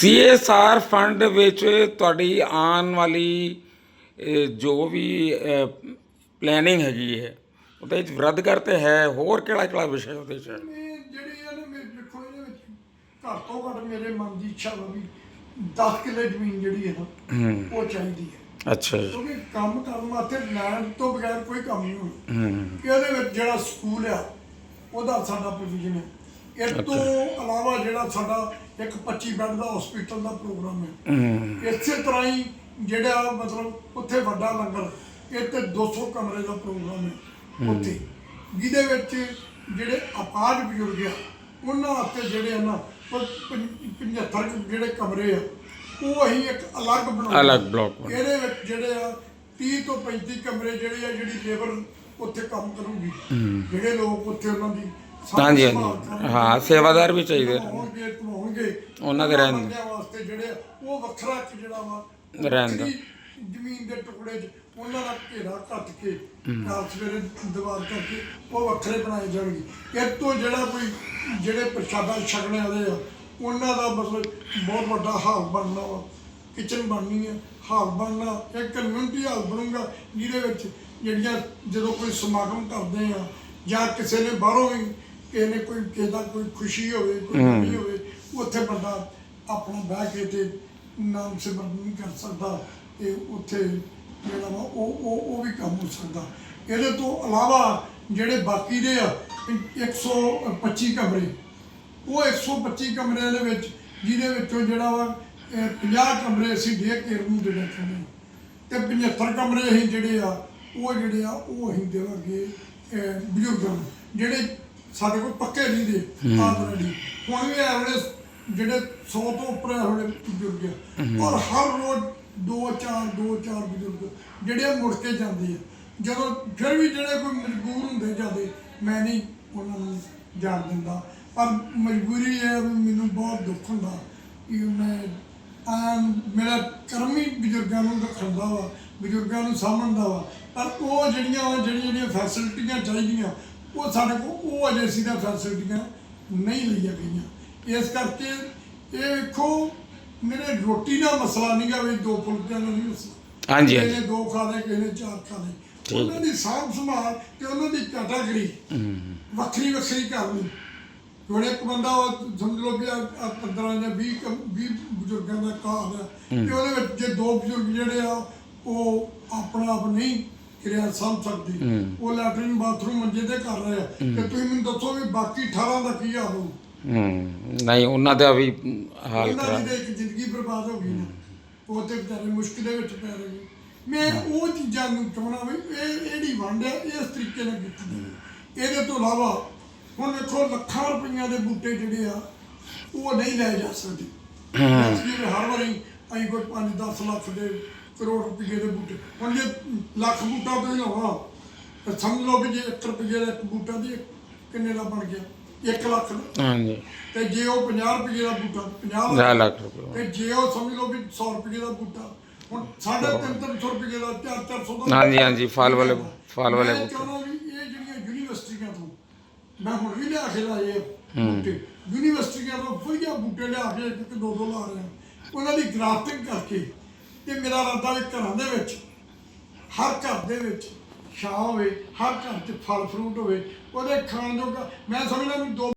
CSR fund ਵਿੱਚ ਤੁਹਾਡੀ ਆਉਣ ਵਾਲੀ ਜੋ ਵੀ ਪਲੈਨਿੰਗ ਹੈਗੀ ਹੈ ਉਹਦੇ ਵਿੱਚ ਵਿਰਧ ਕਰਤੇ ਹੈ ਹੋਰ ਕਿਹੜਾ ਕਿਹੜਾ ਵਿਸ਼ਾ ਉਹਦੇ ਚ? ਜਿਹੜੀ ਆ ਨਾ ਮੇਰੇ ਦੇਖੋ ਇਹਦੇ ਵਿੱਚ ਘੱਟ ਤੋਂ ਘੱਟ ਮੇਰੇ ਮਨ ਦੀ ਇੱਛਾ ਵਾ ਵੀ 10 ਕਿੱਲੇ ਜ਼ਮੀਨ ਜਿਹੜੀ ਹੈ ਨਾ ਉਹ ਚਾਹੀਦੀ ਹੈ ਅੱਛਾ। ਜੀ ਕਿਉਂਕਿ ਕੰਮ ਕਰਨ ਵਾਸਤੇ ਲੈਂਡ ਤੋਂ ਬਗੈਰ ਕੋਈ ਕੰਮ ਨਹੀਂ ਹੋਣਾ ਹੂੰ। ਕਿ ਉਹਦੇ ਵਿੱਚ ਜਿਹੜਾ ਸਕੂਲ ਆ ਉਹਦਾ ਸਾਡਾ ਪ੍ਰੋਵੀਜ਼ਨ ਹੈ ਇਹ ਤੋਂ ਇਲਾਵਾ ਜਿਹੜਾ ਸਾਡਾ ਇੱਕ 25 ਬੈੱਡ ਦਾ ਹਸਪੀਟਲ ਦਾ ਪ੍ਰੋਗਰਾਮ ਹੈ। ਇਸੇ ਤਰ੍ਹਾਂ ਹੀ ਜਿਹੜਾ ਮਤਲਬ ਉੱਥੇ ਵੱਡਾ ਲੰਗਰ ਇਹ ਤੇ 200 ਕਮਰੇ ਦਾ ਪ੍ਰੋਗਰਾਮ ਹੈ ਉੱਥੇ। ਜਿਹਦੇ ਵਿੱਚ ਜਿਹੜੇ ਅਪਾਜ ਬਜ਼ੁਰਗ ਆ ਉਹਨਾਂ ਵਾਸਤੇ ਜਿਹੜੇ ਆ ਨਾ ਉਹ ਪੰ- 75 ਜਿਹੜੇ ਕਮਰੇ ਆ ਉਹ ਅਸੀਂ ਇੱਕ ਅਲੱਗ ਬਣਾਉਣੇ ਅਲੱਗ ਬਣਾ- ਇਹਦੇ ਵਿੱਚ ਜਿਹੜੇ ਆ 30 ਤੋਂ 35 ਕਮਰੇ ਜਿਹੜੇ ਆ ਜਿਹੜੀ ਲੇਬਰ ਉੱਥੇ ਕੰਮ ਕਰੂਗੀ। ਜਿਹੜੇ ਲੋਕ ਉੱਥੇ ਉਹਨਾਂ ਦੀ ਹਾਂਜੀ, ਹਾਂਜੀ। ਹਾਂ, ਸੇਵਾਦਾਰ ਵੀ ਚਾਹੀਦੇ। ਹੋਣਗੇ ਉਹਨਾਂ ਦੇ ਰਹਿਣ- ਬੰਦਿਆਂ ਵਾਸਤੇ ਜਿਹੜੇ ਉਹ ਵੱਖਰਾ ਇੱਕ ਜਿਹੜਾ ਵਾ ਰਹਿਣ ਦਾ। ਵੱਖਰੀ ਜ਼ਮੀਨ ਦੇ ਟੁਕੜੇ 'ਚ ਉਹਨਾਂ ਦਾ ਘੇਰਾ ਕੱਟ ਕੇ ਨਾਲ ਸਵੇਰੇ ਦੀਵਾਰ ਕਰਕੇ ਉਹ ਵੱਖਰੇ ਬਣਾਏ ਜਾਣਗੇ ਇਹ ਤੋਂ ਜਿਹੜਾ ਕੋਈ ਜਿਹੜੇ ਪ੍ਰਸ਼ਾਦਾ ਛਕਣੇ ਵਾਲੇ ਆ ਉਹਨਾਂ ਦਾ ਮਤਲਬ ਬਹੁਤ ਵੱਡਾ ਹਾਲ ਬਣਨਾ ਵਾ ਕਿਚਨ ਬਣਨੀ ਹੈ ਹਾਲ ਬਣਨਾ ਇੱਕ ਕਮਿਊਨਿਟੀ ਹਾਲ ਬਣੂਗਾ ਜਿਹਦੇ ਵਿੱਚ ਜਿਹੜੀਆਂ ਜਦੋਂ ਕੋਈ ਸਮਾਗਮ ਕਰਦੇ ਆ ਜਾਂ ਕਿਸੇ ਨੇ ਬਾਹਰੋਂ ਵੀ ਕਿਸੇ ਨੇ ਕੋਈ ਕਿਸੇ ਦਾ ਕੋਈ ਖੁਸ਼ੀ ਹੋਵੇ ਕੋਈ ਗਮੀ ਹੋਵੇ ਉੱਥੇ ਬੰਦਾ ਆਪਣਾ ਬਹਿ ਕੇ ਤੇ ਨਾਮ ਸਿਮਰਨ ਨਹੀਂ ਕਰ ਸਕਦਾ ਤੇ ਉੱਥੇ ਜਿਹੜਾ ਵਾ ਉਹ ਉਹ ਉਹ ਵੀ ਕੰਮ ਹੋ ਸਕਦਾ। ਇਹਦੇ ਤੋਂ ਇਲਾਵਾ ਜਿਹੜੇ ਬਾਕੀ ਦੇ ਆ 125 ਕਮਰੇ ਉਹ 125 ਕਮਰਿਆਂ ਦੇ ਵਿੱਚ ਜਿਹਦੇ ਵਿੱਚੋਂ ਜਿਹੜਾ ਵਾ ਇਹ 50 ਕਮਰੇ ਅਸੀਂ ਡੇ ਕੇਅਰ ਨੂੰ ਦੇਣਾ ਚਾਹੁੰਦੇ ਤੇ 75 ਕਮਰੇ ਅਸੀਂ ਜਿਹੜੇ ਆ ਉਹ ਜਿਹੜੇ ਆ ਉਹ ਅਸੀਂ ਦੇਵਾਂਗੇ ਬਜ਼ੁਰਗਾਂ ਜਿਹੜੇ ਸਾਡੇ ਕੋਲ ਪੱਕੇ ਨਹੀਂ ਦੇ ਆਲਰੇਡੀ ਹੁਣ ਵੀ ਐਵਰੇਜ ਜਿਹੜੇ 100 ਤੋਂ ਉੱਪਰ ਹੋਣੇ ਬਜ਼ੁਰਗ ਆ ਔਰ ਹਰ ਰੋਜ਼ ਦੋ ਚਾਰ ਦੋ ਚਾਰ ਬਜ਼ੁਰਗ ਜਿਹੜੇ ਮੁੜ ਕੇ ਜਾਂਦੇ ਆ। ਜਦੋਂ ਫਿਰ ਵੀ ਜਿਹੜੇ ਕੋਈ ਮਜਬੂਰ ਹੁੰਦੇ ਜਾਂਦੇ ਮੈਂ ਨਹੀਂ ਉਹਨਾਂ ਨੂੰ ਜਾਣ ਦਿੰਦਾ। ਪਰ ਮਜਬੂਰੀ ਹੈ ਮੈਨੂੰ ਬਹੁਤ ਦੁੱਖ ਹੁੰਦਾ ਕਿ ਮੈਂ ਆਮ ਮੇਰਾ ਕਰਮ ਬਜ਼ੁਰਗਾਂ ਨੂੰ ਰੱਖਣ ਦਾ ਵਾ ਬਜ਼ੁਰਗਾਂ ਨੂੰ ਸਾਂਭਣ ਦਾ ਵਾ। ਪਰ ਉਹ ਜਿਹੜੀਆਂ ਜਿਹੜੀਆਂ ਜਿਹੜੀਆਂ ਫੈਸਿਲਿਟੀਆਂ ਚਾਹੀਦੀਆਂ ਉਹ ਸਾਡੇ ਕੋਲ ਉਹ ਅਜੇ ਸੀ ਦਾ ਫੈਸਿਲਿਟੀਆਂ ਨਹੀਂ ਲਈਆਂ ਗਈਆਂ। ਇਸ ਕਰਕੇ ਇਹ ਵੇਖੋ ਮੇਰੇ ਰੋਟੀ ਦਾ ਮਸਲਾ ਨਹੀਂ ਗਾ ਵੀ ਦੋ ਫੁਲਕਿਆਂ ਦਾ ਨਹੀਂ ਮਸਲਾ। ਹਾਂਜੀ, ਹਾਂਜੀ। ਨੇ ਦੋ ਖਾ ਲਏ ਕਿਸੇ ਨੇ ਚਾਰ ਖਾ ਲਏ। ਉਹਨਾਂ ਦੀ ਸਾਂਭ ਸੰਭਾਲ ਤੇ ਉਹਨਾਂ ਦੀ ਕੈਟਾਗਰੀ ਵੱਖਰੀ ਵੱਖਰੀ ਕਰਨੀ ਹੁਣ ਇੱਕ ਬੰਦਾ ਉਹ ਸਮਝ ਲਓ ਆ 15 ਜਾਂ 20 ਕ- 20 ਬਜ਼ੁਰਗਾਂ ਦਾ ਘਰ ਆ ਤੇ ਉਹਦੇ ਵਿੱਚ ਜੇ ਦੋ ਬਜ਼ੁਰਗ ਜਿਹੜੇ ਆ ਉਹ ਆਪਣਾ ਆਪ ਨਹੀਂ ਕਿਰਿਆ ਸਾਂਭ ਸਕਦੇ ਉਹ ਲੈਟਰਿਨ ਬਾਥਰੂਮ ਮੰਜੇ ਤੇ ਕਰ ਰਹੇ ਆ। ਤੇ ਤੁਸੀਂ ਮੈਨੂੰ ਦੱਸੋ ਵੀ ਬਾਕੀ 18 ਦਾ ਕੀ ਹਾਲ ਹੋਊ? ਹੂੰ। ਨਹੀਂ ਉਹਨਾਂ ਦਾ ਵੀ ਹਾਲ ਉਹਨਾਂ ਦੀ ਤਾਂ ਇੱਕ ਜ਼ਿੰਦਗੀ ਬਰਬਾਦ ਹੋ ਗਈ ਨਾ। ਉਹ ਤੇ ਵਿਚਾਰੇ ਮੁਸ਼ਕਿਲ ਦੇ ਵਿੱਚ ਪੈ ਰਹੇ ਨੇ। ਮੈਂ ਉਹ ਚੀਜ਼ਾਂ ਨੂੰ ਚਾਹਣਾ ਵੀ ਇਹ ਇਹਦੀ ਵੰਡ ਹੈ ਇਸ ਤਰੀਕੇ ਨਾਲ ਕੀਤੀ ਜਾਵੇ। ਇਹਦੇ ਤੋਂ ਇਲਾਵਾ ਹੁਣ ਵੇਖੋ ਲੱਖਾਂ ਰੁਪਈਆਂ ਦੇ ਬੂਟੇ ਜਿਹੜੇ ਆ ਉਹ ਨਹੀਂ ਲੈ ਜਾ ਸਕਦੇ। ਅਸੀਂ ਹਰ ਵਾਰੀ ਅਸੀਂ ਕੋਈ 5-10 ਲੱਖ ਦੇ ਕਰੋੜ ਰੁਪਏ ਦੇ ਬੂਟੇ। ਹੁਣ ਜੇ ਲੱਖ ਬੂਟਾ ਤੁਸੀਂ ਲਾਉਣਾ ਤਾਂ ਸਮਝ ਲਓ ਵੀ ਜੇ 1 ਰੁਪਏ ਦਾ ਇੱਕ ਬੂਟਾ ਦੀ ਕਿੰਨੇ ਦਾ ਬਣ ਗਿਆ? 1 ਲੱਖ ਦਾ। ਹਾਂਜੀ। ਤੇ ਜੇ ਉਹ 50 ਰੁਪਏ ਦਾ ਬੂਟਾ 50 ਪੰਜਾਹ ਲੱਖ ਰੁਪਏ। ਤੇ ਜੇ ਉਹ ਸਮਝ ਲਓ ਵੀ 100 ਰੁਪਏ ਦਾ ਬੂਟਾ ਹੁਣ ਸਾਢੇ ਤਿੰਨ ਤਿੰਨ ਸੌ ਰੁਪਏ ਦਾ 4 400 ਦਾ ਹਾਂਜੀ, ਹਾਂਜੀ, ਫਲ ਵਾਲੇ- ਫਲ ਵਾਲੇ ਬੂਟੇ। ਇਹ ਜਿਹੜੀਆਂ ਯੂਨੀਵਰਸਿਟੀਆਂ ਤੋਂ ਮੈਂ ਹੁਣ ਵੀ ਲਿਆ ਕੇ ਲਾਏ ਬੂਟੇ। ਯੂਨੀਵਰਸਿਟੀਆਂ ਤੋਂ ਵਧੀਆ ਬੂਟੇ ਲਿਆ ਕੇ ਇੱਕ ਦੋ ਦੋ ਲਾ ਰਹੇ ਉਹਨਾਂ ਦੀ ਗ੍ਰਾਫਟਿੰਗ ਕਰਕੇ ਕਿ ਮੇਰਾ ਇਰਾਦਾ ਵੀ ਘਰਾਂ ਦੇ ਵਿੱਚ, ਹਰ ਘਰ ਦੇ ਵਿੱਚ ਛਾਂ ਹੋਵੇ, ਹਰ ਘਰ 'ਚ ਫਲ ਫਰੂਟ ਹੋਵੇ, ਉਹਦੇ ਖਾਣ ਜੋਗਾ, ਮੈਂ ਸਮਝਦਾ ਵੀ ਦੋ